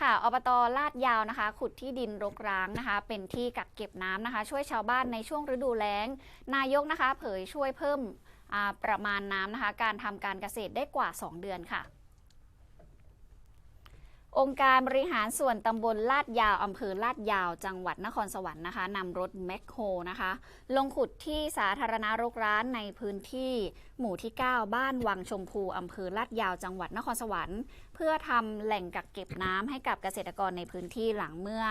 ค่ะอบตลาดยาวนะคะ ขุดที่ดินรกร้างนะคะ เป็นที่กักเก็บน้ำนะคะ ช่วยชาวบ้านในช่วงฤดูแล้ง นายกนะคะ เผยช่วยเพิ่มประมาณน้ำนะคะ การทำการเกษตรได้กว่า 2 เดือนค่ะ องค์การบริหารส่วนตำบลลาดยาวอำเภอลาดยาว จังหวัดนครสวรรค์นะคะนำรถแมคโครนะคะ ลงขุดที่สาธารณรกร้านในพื้นที่ หมู่ที่ 9 บ้านวังชมพูอำเภอลาดยาว จังหวัดนครสวรรค์ เพื่อทำแหล่งกักเก็บน้ำให้กับเกษตรกรในพื้นที่หลังเมื่อ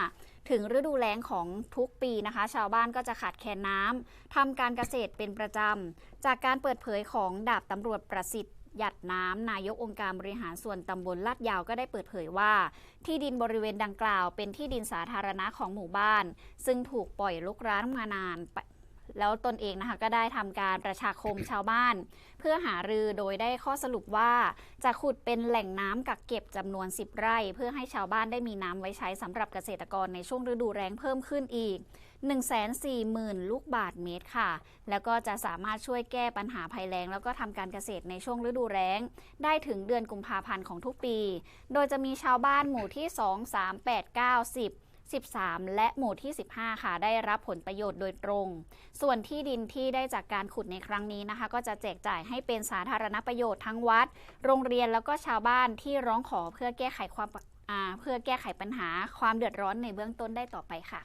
ถึงฤดูแล้งของทุกปีนะคะ ชาวบ้านก็จะขาดแคลนน้ำทำการเกษตรเป็นประจำจากการเปิดเผยของดาบตำรวจประสิทธิ์ หยัดน้ำนายกองค์การบริหารส่วนตำบลลาดยาวก็ได้เปิดเผยว่า ที่ดินบริเวณดังกล่าวเป็นที่ดินสาธารณะของหมู่บ้าน ซึ่งถูกปล่อยลุกร้างมานาน แล้วตนเองนะคะก็ได้ทำการประชาคมชาวบ้าน เพื่อหารือโดยได้ข้อสรุปว่า จะขุดเป็นแหล่งน้ำกักเก็บจำนวน 10 ไร่ เพื่อให้ชาวบ้านได้มีน้ำไว้ใช้สำหรับเกษตรกรในช่วงฤดูแล้งเพิ่มขึ้นอีก 140,000 ลูกบาทเมตรค่ะ แล้วก็จะสามารถช่วยแก้ปัญหาภัยแล้ง แล้วก็ทำการเกษตรในช่วงฤดูแล้ง ได้ถึงเดือนกุมภาพันธ์ของทุกปี โดยจะมีชาวบ้านหมู่ที่ 2 3 8 9 10 13 และหมู่ที่ 15 ค่ะ ได้รับผลประโยชน์โดยตรง ส่วนที่ดินที่ได้จากการขุดในครั้งนี้นะคะ ก็จะแจกจ่ายให้เป็นสาธารณประโยชน์ทั้งวัด โรงเรียนแล้วก็ชาวบ้านที่ร้องขอเพื่อแก้ไขความเพื่อแก้ไขปัญหาความเดือดร้อนในเบื้องต้นได้ต่อไปค่ะ